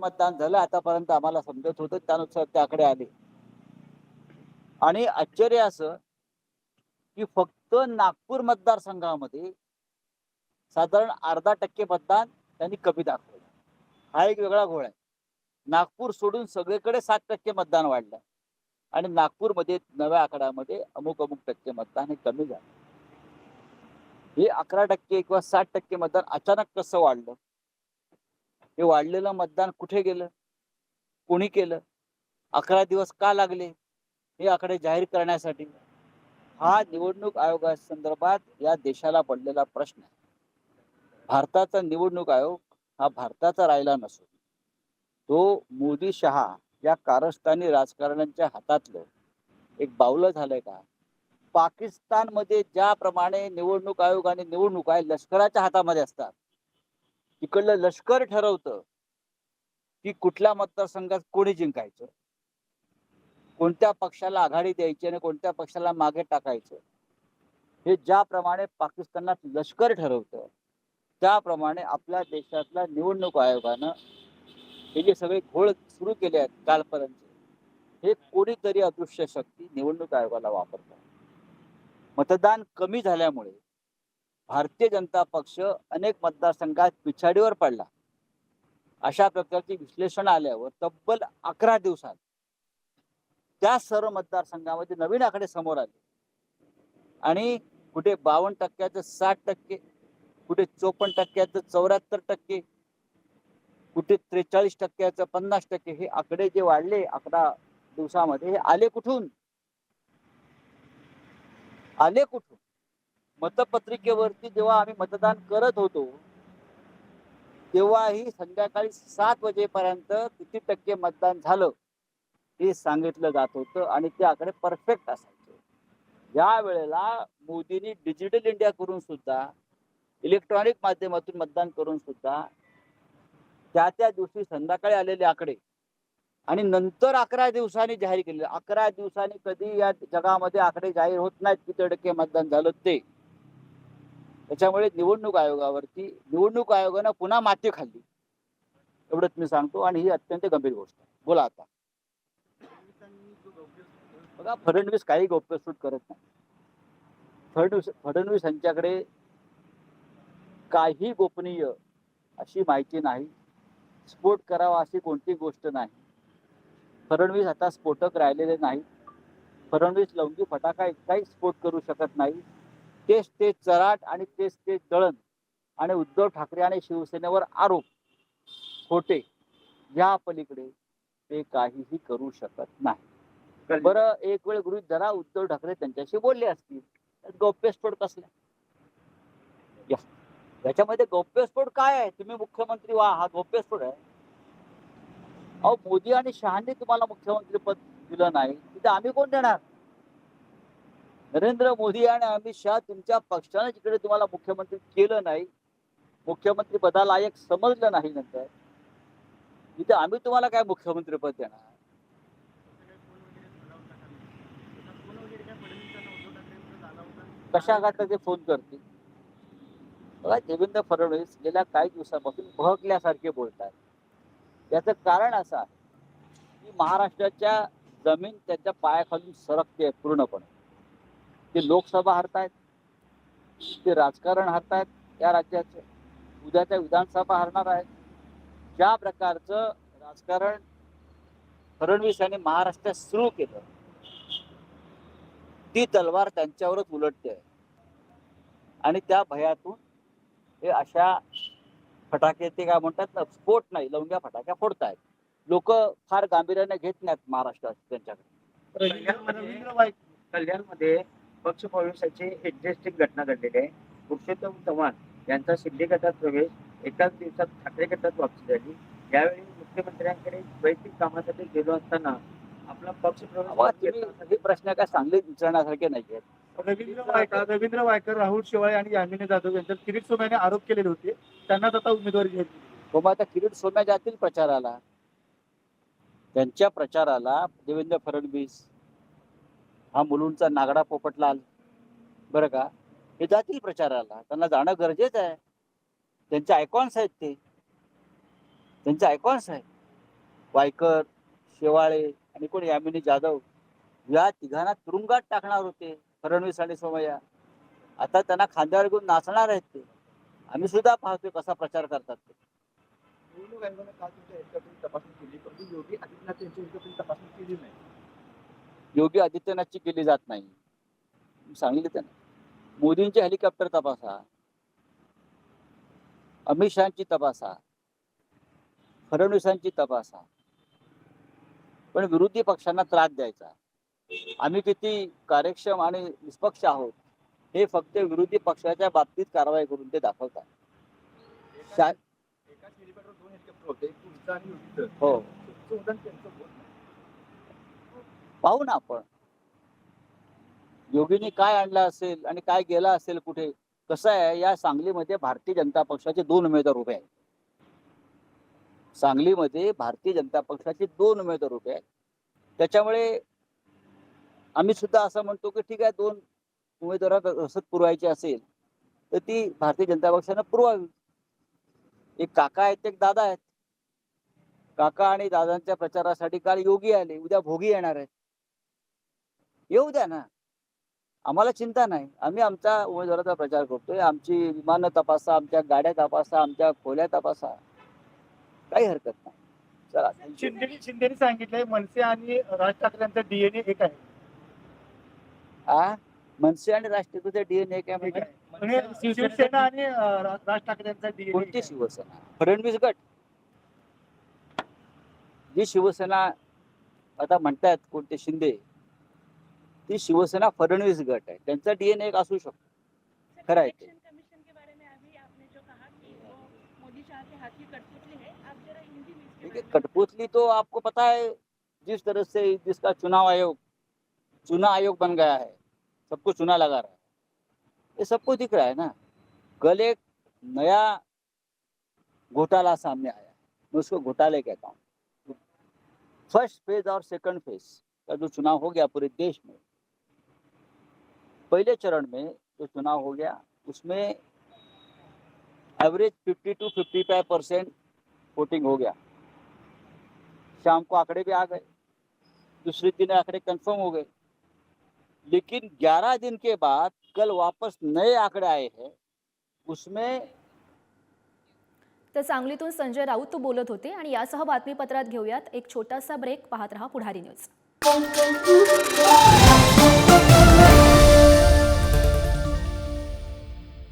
मतदान झालं आतापर्यंत आम्हाला समजत होतं त्यानुसार ते आकडे आले. आणि आश्चर्य असं की फक्त नागपूर मतदारसंघामध्ये साधारण अर्धा टक्के मतदान त्यांनी कमी दाखवलं. हा एक वेगळा घोळ आहे. नागपूर सोडून सगळीकडे सात टक्के मतदान वाढलं आणि नागपूरमध्ये नव्या आकड्यामध्ये अमुक अमुक टक्के मतदान हे कमी झालं. हे अकरा टक्के किंवा साठ टक्के मतदान अचानक कसं वाढलं? हे वाढलेलं मतदान कुठे गेलं? कोणी केलं? अकरा दिवस का लागले? हे आकडे जाहीर करण्यासाठी हा निवडणूक आयोगा संदर्भात या देशाला पडलेला प्रश्न आहे. भारताचा निवडणूक आयोग हा भारताचा राहिला नसून तो मोदी शहा या कारस्थानी राजकारण्यांच्या हातातलं एक बावलं झालंय का? पाकिस्तानमध्ये ज्याप्रमाणे निवडणूक आयोग आणि निवडणूक आहे लष्कराच्या हातामध्ये असतात तिकडलं लष्कर ठरवतं की कुठल्या मतदारसंघात कोणी जिंकायचं? कोणत्या पक्षाला आघाडी द्यायची आणि कोणत्या पक्षाला मागे टाकायचं? हे ज्याप्रमाणे पाकिस्तानात लष्कर ठरवतं त्याप्रमाणे आपल्या देशातल्या निवडणूक आयोगानं हे जे सगळे घोळ सुरू केले आहेत कालपर्यंत हे कोणीतरी अदृश्य शक्ती निवडणूक आयोगाला वापरतात. मतदान कमी झाल्यामुळे भारतीय जनता पक्ष अनेक मतदारसंघात पिछाडीवर पडला. अशा प्रकारचे विश्लेषण आल्यावर तब्बल अकरा दिवसात त्या सर्व मतदारसंघामध्ये नवीन आकडे समोर आले. आणि कुठे बावन्न टक्क्याचं साठ टक्के कुठे चोपन्न टक्क्याचं चौऱ्याहत्तर टक्के कुठे त्रेचाळीस टक्क्याचं पन्नास टक्के हे आकडे जे वाढले अकरा दिवसामध्ये हे आले कुठून? आले कुठून? मतपत्रिकेवरती जेव्हा आम्ही मतदान करत होतो तेव्हाही संध्याकाळी सात वाजेपर्यंत किती टक्के मतदान झालं हे सांगितलं जात होतं आणि ते आकडे परफेक्ट असायचे. ज्या वेळेला मोदींनी डिजिटल इंडिया करून सुद्धा इलेक्ट्रॉनिक माध्यमातून मतदान करून सुद्धा त्या त्या दिवशी संध्याकाळी आलेले आकडे आणि नंतर अकरा दिवसांनी जाहीर केले अकरा दिवसांनी कधी या जगामध्ये आकडे जाहीर होत नाहीत किती टक्के मतदान झालं ते. त्याच्यामुळे निवडणूक आयोगावरती निवडणूक आयोगानं पुन्हा माती खाल्ली. एवढंच मी सांगतो आणि ही अत्यंत गंभीर गोष्ट आहे. बोला आता. बघा फडणवीस काही गोप्यसूट करत नाही. फडणवीस फडणवीस यांच्याकडे काही गोपनीय अशी माहिती नाही. स्फोट करावा अशी कोणती गोष्ट नाही. फडणवीस आता स्फोटक राहिलेले नाही फडणवीस लवंगी फटाका इतकाही स्फोट करू शकत नाही तेच ते चराट आणि तेच ते दळण आणि उद्धव ठाकरे आणि शिवसेनेवर आरोप खोटे या पलीकडे ते काहीही करू शकत नाही. बरं एक वेळ गृहित धरा उद्धव ठाकरे त्यांच्याशी बोलले असतील गौप्यस्फोट कसला. याच्यामध्ये गौप्यस्फोट काय आहे? तुम्ही मुख्यमंत्री व्हा हा गौप्यस्फोट आहे. अहो मोदी आणि शहांनी तुम्हाला मुख्यमंत्री पद दिलं नाही तिथे आम्ही कोण देणार? नरेंद्र मोदी आणि अमित शहा तुमच्या पक्षाने जिकडे तुम्हाला मुख्यमंत्री केलं नाही मुख्यमंत्री पदालायक समजलं नाही नंतर तिथे आम्ही तुम्हाला काय मुख्यमंत्री पद देणार? कशा घातला ते फोन करतील? बघा देवेंद्र फडणवीस गेल्या काही दिवसापासून बहकल्यासारखे बोलतात याचं कारण असं आहे की महाराष्ट्राच्या जमीन त्याच्या पायाखालून सरकते पूर्णपणे. ते लोकसभा हरतायत ते राजकारण हरतायत या राज्याचं उद्याच्या विधानसभा हरणार आहेत. ज्या प्रकारचं राजकारण फडणवीस यांनी महाराष्ट्रात सुरू केलं ती तलवार त्यांच्यावरच उलटते. आणि त्या भयातून हे अशा फटाके ते काय म्हणतात ना स्फोट नाही लवंग्या फटाक्या फोडतायत. लोक फार गांभीर्याने घेत नाहीत महाराष्ट्रात त्यांच्याकडे. कल्याणमध्ये पक्ष प्रवेशाची इंटरेस्टिंग घटना घडलेली आहे. पुरुषोत्तम चव्हाण यांचा शिंदे गटात प्रवेश एकाच दिवसात ठाकरे गटात वापसी झाली. यावेळी मुख्यमंत्र्यांकडे वैयक्तिक कामासाठी गेलो असताना आपला पक्ष प्रवेश हे प्रश्न काय चांगले विचारण्यासारखे नाही आहेत रवींद्र वायकर रवींद्र वायकर राहुल शेवाळे आणि यामिनी जाधव यांच्यावर किरीट सोमयाने आरोप केलेले होते. त्यांनाच आता उमेदवारी मग आता किरीट सोम्या जातील प्रचाराला. त्यांच्या प्रचाराला देवेंद्र फडणवीस हा मुलूंचा नागडा पोपटलाल. बरं का? हे जातील प्रचाराला. त्यांना जाणं गरजेचं आहे. त्यांचे आयकॉन्स आहेत ते. त्यांचे आयकॉन्स आहेत. वायकर शेवाळे आणि कोण यामिनी जाधव. या तिघांना तुरुंगात टाकणार होते. फडणवीस आणि सोमय्या. आता त्यांना खांद्यावर घेऊन नाचणार आहेत ते. आम्ही सुद्धा पाहतोय कसा प्रचार करतात ते. तपासणी केली. परंतु योगी आदित्यनाथ यांच्या तपासणी केली नाही. योगी आदित्यनाथची केली जात नाही. सांगितलं त्यांना. मोदींचे हेलिकॉप्टर तपासा. अमित शहाची तपासा. फडणवीसांची तपासा. पण विरोधी पक्षांना त्रास द्यायचा. आम्ही किती कार्यक्षम आणि निष्पक्ष आहोत हे फक्त विरोधी पक्षाच्या बाबतीत कारवाई करून ते दाखवतात. शा- पाहू ना आपण. योगींनी काय आणलं असेल आणि काय गेला असेल कुठे कसं आहे या सांगलीमध्ये भारतीय जनता पक्षाचे दोन उमेदवार उभे आहेत. सांगलीमध्ये भारतीय जनता पक्षाचे दोन उमेदवार उभे आहेत. त्याच्यामुळे आम्ही सुद्धा असं म्हणतो की ठीक आहे दोन उमेदवारात रसद पुरवायची असेल तर ती भारतीय जनता पक्षानं पुरवावी. एक काका आहेत एक दादा आहेत. काका आणि दादांच्या प्रचारासाठी काल योगी आले उद्या भोगी येणार आहेत. येऊ द्या ना. आम्हाला चिंता नाही. आम्ही आमच्या उमेदवाराचा प्रचार करतोय. आमची विमानं तपासा आमच्या गाड्या तपासा आमच्या खोल्या तपासा. काही हरकत नाही. चला. शिंदे शिंदेनी सांगितलंय मनसे आणि राज ठाकरे यांचा डीएनए एक आहे. आ? मनसे आणि राष्ट्रपती डीएनए काय एक म्हणजे आहे. म्हणजे शिवसेना आणि अं, राज ठाकरे यांचा डीएनए कोणती शिवसेना? फडणवीस गट. जी शिवसेना आता म्हणतात कोणते शिंदे ती शिवसेना फडणवीस गट आहे. त्यांचा डीएनए एक असू शकतो. खरं आहे ते. कठपुतली देखिए तो आपको पता है जिस तरह से जिसका चुनाव आयोग चुना आयोग बन गया है सबको चुना लगा रहा है। ये सबको दिख रहा है ना? कल एक नया घोटाला सामने आया मैं उसको घोटाले कहता हूँ। फर्स्ट फेज और सेकंड फेज का जो चुनाव हो गया पूरे देश में पहले चरण में जो चुनाव हो गया उसमें एवरेज 50 टू 55 परसेंट वोटिंग हो गया। शाम को आंकड़े भी आ गए दूसरे दिन आंकड़े कंफर्म हो गए। लेकिन 11 दिन के बाद कल वापस नए आंकड़े आए हैं उसमें तर सांगलीतून संजय राऊत बोलत होते आणि यासह बातमीपत्रात घेऊयात एक छोटासा ब्रेक पाहत रहा पुढारी न्यूज